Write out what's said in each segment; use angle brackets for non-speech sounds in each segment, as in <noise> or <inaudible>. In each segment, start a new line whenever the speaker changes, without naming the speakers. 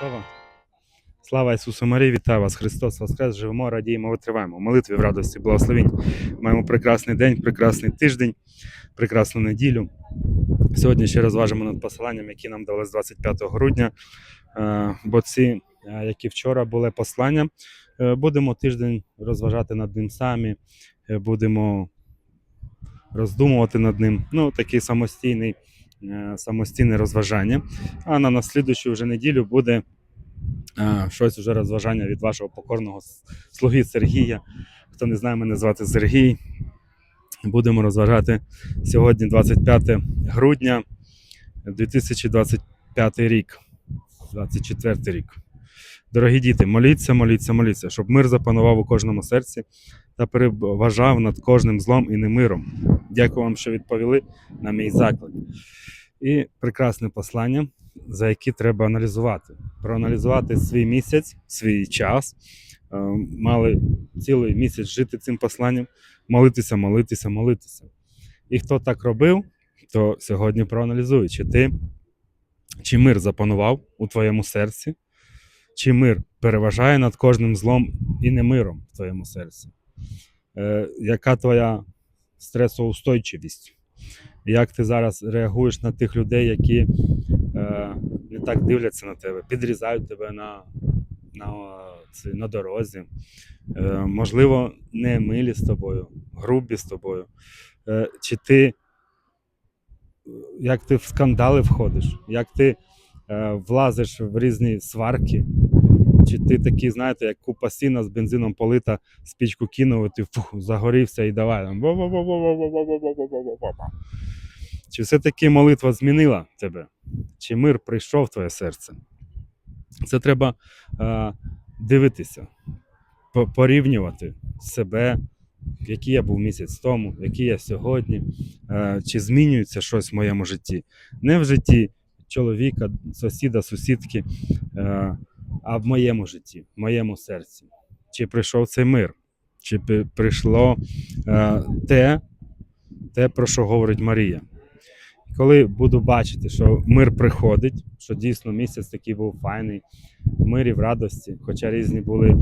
Готова? Слава Ісусу Марії, вітаю вас! Христос Воскрес! Живемо, радіємо, витриваємо. Молитві в радості, благословінь. Маємо прекрасний день, прекрасний тиждень, прекрасну неділю. Сьогодні ще розважимо над посиланням, які нам дали з 25 грудня. Е, Бо ці, е, які вчора були послання, е, будемо тиждень розважати над ним самі, будемо роздумувати над ним. Ну, такий самостійний, самостійне розважання. А на наслідуючу вже неділю буде е, щось вже розважання від вашого покорного слуги Сергія. Хто не знає, мене звати Сергій. Будемо розважати сьогодні, 25 грудня 2025 рік, 24 рік. Дорогі діти, моліться, моліться, моліться, щоб мир запанував у кожному серці та переважав над кожним злом і немиром. Дякую вам, що відповіли на мій заклик. І прекрасне послання, за яке треба аналізувати. Проаналізувати свій місяць, свій час. Е, Мали цілий місяць жити цим посланням, молитися, молитися, молитися. І хто так робив, то сьогодні проаналізуй, чи ти, чи мир запанував у твоєму серці, чи мир переважає над кожним злом і немиром в твоєму серці. Е, яка твоя стресоустойчивість? Як ти зараз реагуєш на тих людей, які е, не так дивляться на тебе, підрізають тебе на, на, ці- на дорозі, е, можливо, не милі з тобою, грубі з тобою. Е, чи ти, е, як ти в скандали входиш, як ти е, влазиш в різні сварки, чи ти такий, знаєте, як купа сіна з бензином полита, спічку кинув, ти фух, загорівся і давай там. Чи все-таки молитва змінила тебе? Чи мир прийшов в твоє серце? Це треба е, дивитися, порівнювати себе, який я був місяць тому, який я сьогодні, е, чи змінюється щось в моєму житті. Не в житті чоловіка, сусіда, сусідки, е, а в моєму житті, в моєму серці. Чи прийшов цей мир? Чи прийшло е, те, те, про що говорить Марія? Коли буду бачити, що мир приходить, що дійсно місяць такий був файний, в мирі, в радості, хоча різні були е,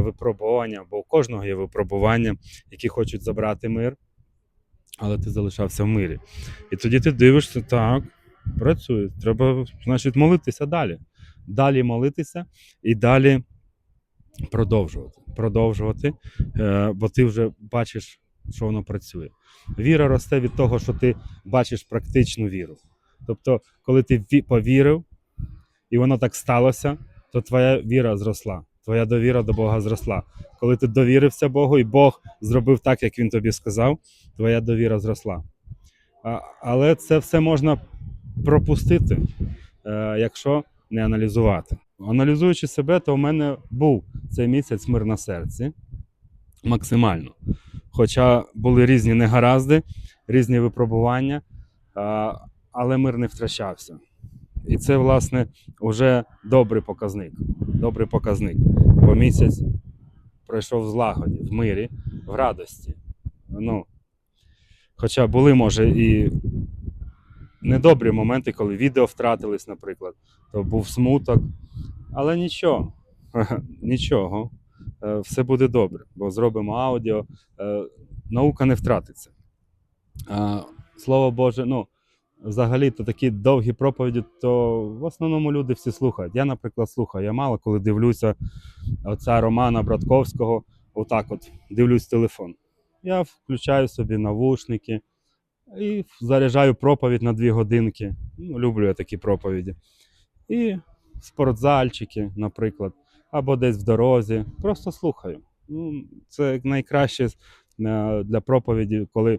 випробування, бо у кожного є випробування, які хочуть забрати мир, але ти залишався в мирі. І тоді ти дивишся, так, працює. Треба, значить, молитися далі. Далі молитися і далі продовжувати. Продовжувати, е, бо ти вже бачиш, що воно працює. Віра росте від того, що ти бачиш практичну віру. Тобто, коли ти повірив, і воно так сталося, то твоя віра зросла, твоя довіра до Бога зросла. Коли ти довірився Богу, і Бог зробив так, як він тобі сказав, твоя довіра зросла. Але це все можна пропустити, е, якщо не аналізувати. Аналізуючи себе, то в мене був цей місяць мир на серці максимально. Хоча були різні негаразди, різні випробування, але мир не втрачався. І це, власне, вже добрий показник. Добрий показник. Бо місяць пройшов в злагоді, в мирі, в радості. Ну, хоча були, може, і недобрі моменти, коли відео втратились, наприклад, то був смуток. Але нічого, <laughs> нічого. Е, Все буде добре, бо зробимо аудіо, е, наука не втратиться. Слово Боже, ну, взагалі, то такі довгі проповіді, то в основному люди всі слухають. Я, наприклад, слухаю. Я мало коли дивлюся оця Романа Братковського, отак от дивлюсь телефон. Я включаю собі навушники і заряджаю проповідь на дві годинки. Ну, люблю я такі проповіді. І спортзальчики, наприклад, або десь в дорозі. Просто слухаю. Ну, це найкраще е, для проповіді, коли е,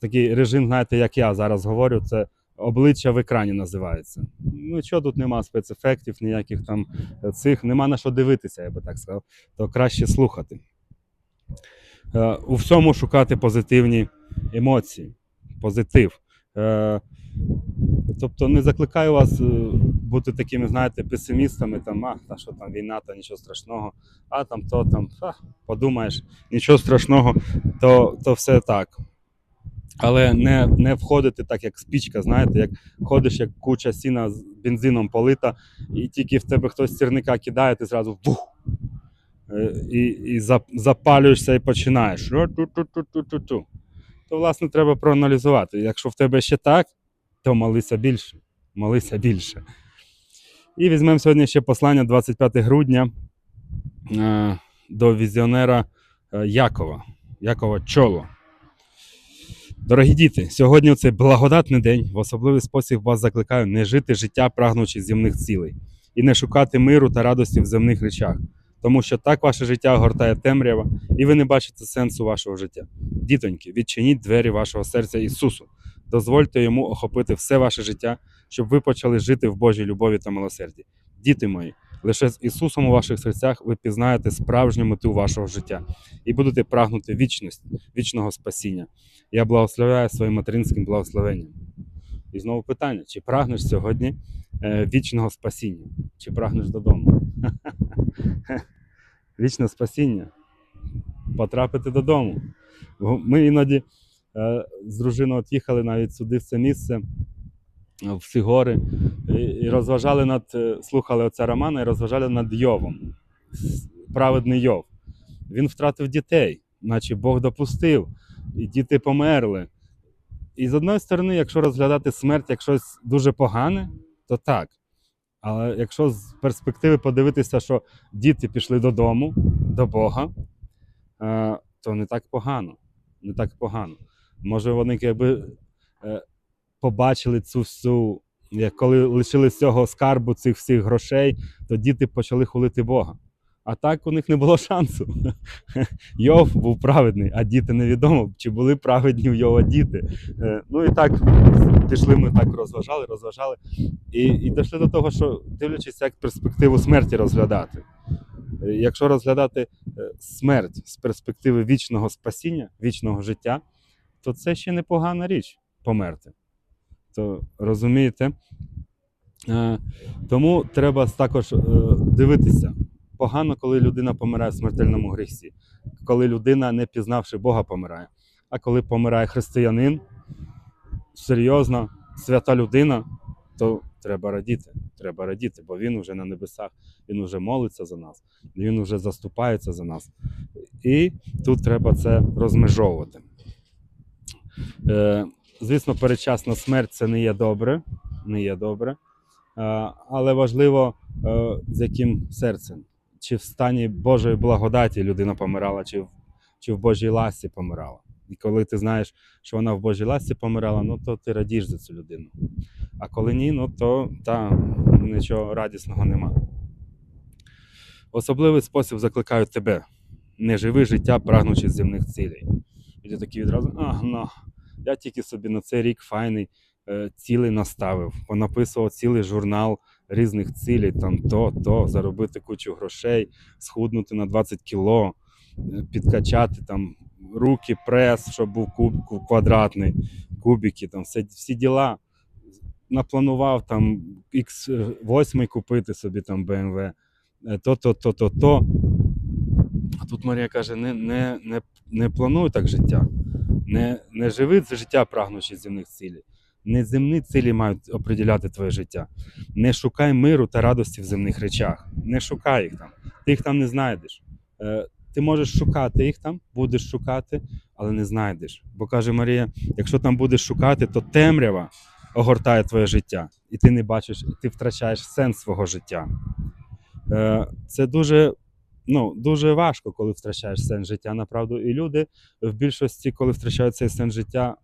такий режим, знаєте, як я зараз говорю, це обличчя в екрані називається. Ну, що тут нема спецефектів, ніяких там е, цих, нема на що дивитися, я би так сказав, то краще слухати. У всьому шукати позитивні емоції, позитив. Тобто не закликаю вас бути такими, знаєте, песимістами, там, а, та що там війна, та нічого страшного, а там то там, а, подумаєш, нічого страшного, то, то все так. Але не, не входити так, як спічка, знаєте, як ходиш, як куча сіна з бензином полита, і тільки в тебе хтось з сірника кидає, ти зразу бух. Е, І, і запалюєшся і починаєш. То, власне, треба проаналізувати. Якщо в тебе ще так, то молися більше. Молися більше. І візьмемо сьогодні ще послання 25 грудня е, до візіонера е, Якова. Якова Чоло. Дорогі діти, сьогодні у цей благодатний день в особливий спосіб вас закликаю не жити життя, прагнучи земних цілей, і не шукати миру та радості в земних речах, тому що так ваше життя огортає темрява, і ви не бачите сенсу вашого життя. Дітоньки, відчиніть двері вашого серця Ісусу, дозвольте йому охопити все ваше життя, щоб ви почали жити в Божій любові та милосерді. Діти мої, лише з Ісусом у ваших серцях ви пізнаєте справжню мету вашого життя і будете прагнути вічності, вічного спасіння. Я благословляю своїм материнським благословенням. І знову питання: чи прагнеш сьогодні е, вічного спасіння? Чи прагнеш додому? <laughs> Вічне спасіння. Потрапити додому. Ми іноді е, з дружиною от навіть сюди, в це місце, в ці гори, і розважали над, е, слухали оця Романа і розважали над Йовом. Праведний Йов. Він втратив дітей, наче Бог допустив, і діти померли. І з одної сторони, якщо розглядати смерть як щось дуже погане, то так. Але якщо з перспективи подивитися, що діти пішли додому, до Бога, е, то не так погано. Не так погано. Може, вони якби е, побачили цю всю, коли лишили цього скарбу цих всіх грошей, то діти почали хулити Бога. А так у них не було шансу. <laughs> Йов був праведний, а діти невідомо, чи були праведні в Йова діти. Е, Ну і так пішли ми так розважали, розважали. І, і дійшли до того, що дивлячись, як перспективу смерті розглядати. Е, Якщо розглядати е, смерть з перспективи вічного спасіння, вічного життя, то це ще непогана річ померти. То розумієте? Е, Тому треба також е, дивитися. Погано, коли людина помирає в смертельному грісі, коли людина, не пізнавши Бога, помирає. А коли помирає християнин, серйозно, свята людина, то треба радіти. Треба радіти, бо він вже на небесах, він вже молиться за нас, він вже заступається за нас. І тут треба це розмежовувати. Звісно, передчасна смерть це не є добре, не є добре. Е, але важливо, е, з яким серцем. Чи в стані Божої благодаті людина помирала, чи в, чи в Божій ласі помирала. І коли ти знаєш, що вона в Божій ласі помирала, ну то ти радієш за цю людину. А коли ні, ну то та, нічого радісного нема. Особливий спосіб закликаю тебе. Не живи життя, прагнучи земних цілей. І ти такий відразу, а, ну, я тільки собі на цей рік файний е, цілий наставив, понаписував цілий журнал різних цілей, там то, то, заробити кучу грошей, схуднути на 20 кіло, е, підкачати там руки, прес, щоб був куб, квадратний, кубики, там все, всі діла. Напланував там X8 купити собі там BMW, е, то, то, то, то, то. А тут Марія каже: не, не, не, не плануй так життя. Не, не живи це життя, прагнучи земних цілей. Не земні цілі мають оприділяти твоє життя. Не шукай миру та радості в земних речах. Не шукай їх там. Ти їх там не знайдеш. Е, ти можеш шукати їх там, будеш шукати, але не знайдеш. Бо каже Марія: якщо там будеш шукати, то темрява огортає твоє життя, і ти не бачиш, ти втрачаєш сенс свого життя. Е, це дуже ну, дуже важко, коли втрачаєш сенс життя, направду. І люди в більшості, коли втрачають цей сенс життя,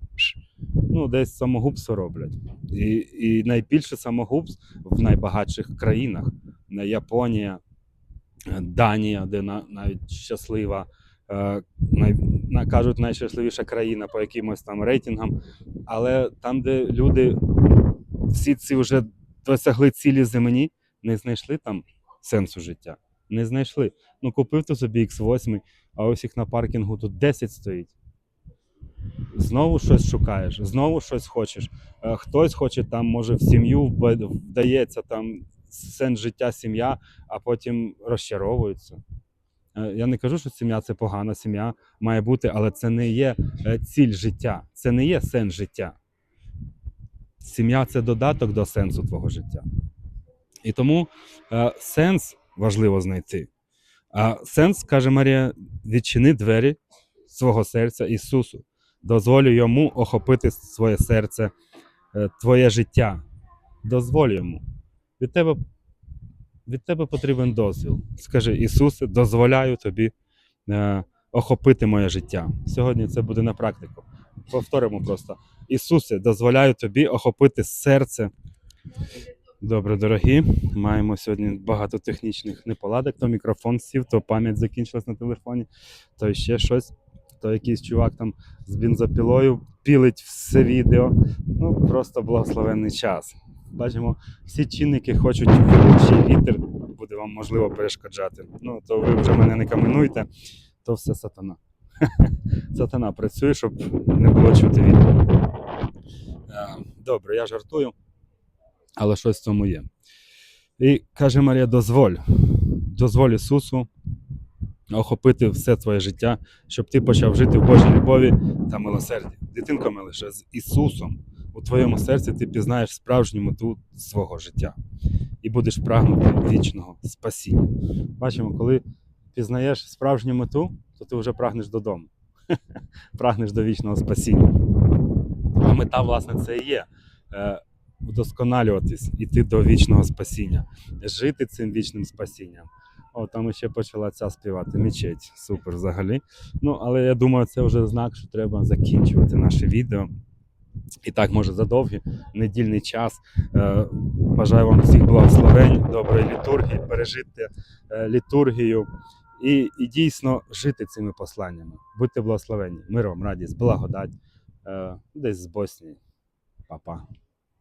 ну, десь самогубство роблять. І, і найбільше самогубств в найбагатших країнах. Японія, Данія, де навіть щаслива, е, най, кажуть, найщасливіша країна по якимось там рейтингам. Але там, де люди всі ці вже досягли цілі земні, не знайшли там сенсу життя. Не знайшли. Ну, купив ти собі X8, а ось їх на паркінгу тут 10 стоїть. Знову щось шукаєш, знову щось хочеш. Е, Хтось хоче там, може, в сім'ю вдається там сенс життя, сім'я, а потім розчаровується. Е, Я не кажу, що сім'я це погана, сім'я має бути, але це не є е, ціль життя, це не є сенс життя. Сім'я це додаток до сенсу твого життя. І тому е, сенс важливо знайти. А сенс, каже Марія, відчини двері свого серця Ісусу. Дозволю йому охопити своє серце, е, твоє життя. Дозволь йому. Від тебе, від тебе потрібен дозвіл. Скажи, Ісусе, дозволяю тобі е, охопити моє життя. Сьогодні це буде на практику. Повторимо просто. Ісусе, дозволяю тобі охопити серце. Добре, дорогі. Маємо сьогодні багато технічних неполадок. То мікрофон сів, то пам'ять закінчилась на телефоні, то ще щось. То якийсь чувак там з бензопілою пілить все відео. Ну, просто благословенний час. Бачимо, всі чинники хочуть ще вітер буде вам можливо перешкоджати. Ну, то ви вже мене не каменуйте, то все сатана. <laughs> Сатана працює, щоб не було чути вітер. Е, Добре, я жартую, але щось в цьому є. І каже Марія: дозволь, дозволь Ісусу охопити все твоє життя, щоб ти почав жити в Божій любові та милосерді. Дитинко милише, з Ісусом у твоєму серці ти пізнаєш справжню мету свого життя і будеш прагнути вічного спасіння. Бачимо, коли пізнаєш справжню мету, то ти вже прагнеш додому, <laughs> прагнеш до вічного спасіння. А мета, власне, це і є. Вдосконалюватись, іти до вічного спасіння, жити цим вічним спасінням. О, там ще почала ця співати мечеть. Супер взагалі. Ну, але я думаю, це вже знак, що треба закінчувати наше відео. І так, може, за довгий недільний час. Е, Бажаю вам всіх благословень, доброї літургії, пережити е, літургію і, і дійсно жити цими посланнями. Будьте благословені. Мир вам, радість, благодать. Е, Десь з Боснії. Па-па.